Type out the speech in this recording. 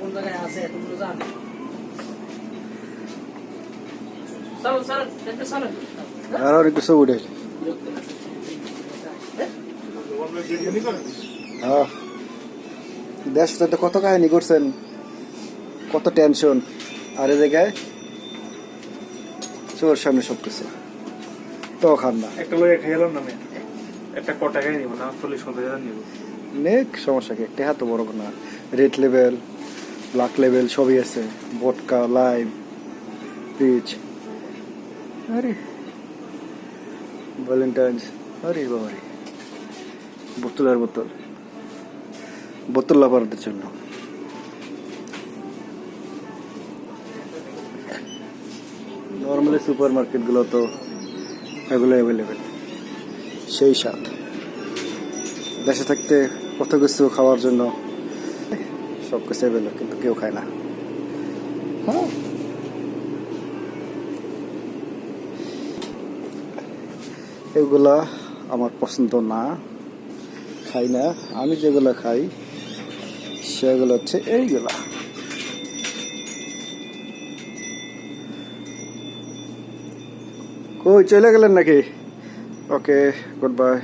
কোন জায়গায় আছে এতগুলো জানি। চলো চলো দেখতে চলো। আর অনেক কিছু উঠে হ্যাঁ দেশ তো কত কাহিনী করছেন কত টেনশন আর এ জায়গায় চোর সামনে সব কিছু। তো খান না। একটা লোক খাই গেলাম না একটা ক টাকায় নিব না চল্লিশ পঞ্চাশ হাজার নিব। নেক সমস্যা কি? একটা হাত বড় না রেড লেভেল ব্ল্যাক লেভেল সবই আছে। বটকা লাইম পিচ আরে। ভ্যালেন্টাইন্স আরে বাবারে। বোতল আর বোতল। বোতল লাভারদের জন্য। নর্মালি সুপার মার্কেটগুলো তো এগুলো অ্যাভেলেবেল সেই স্বাদ। দেশে থাকতে কত কিছু খাওয়ার জন্য সব কিছু অ্যাভেলেবেল কিন্তু কেউ খায় না। হ্যাঁ। এগুলা আমার পছন্দ না। খাই না। আমি যেগুলো খাই, সেগুলো হচ্ছে এইগুলা। কই, চলে গেলেন নাকি? Okay good bye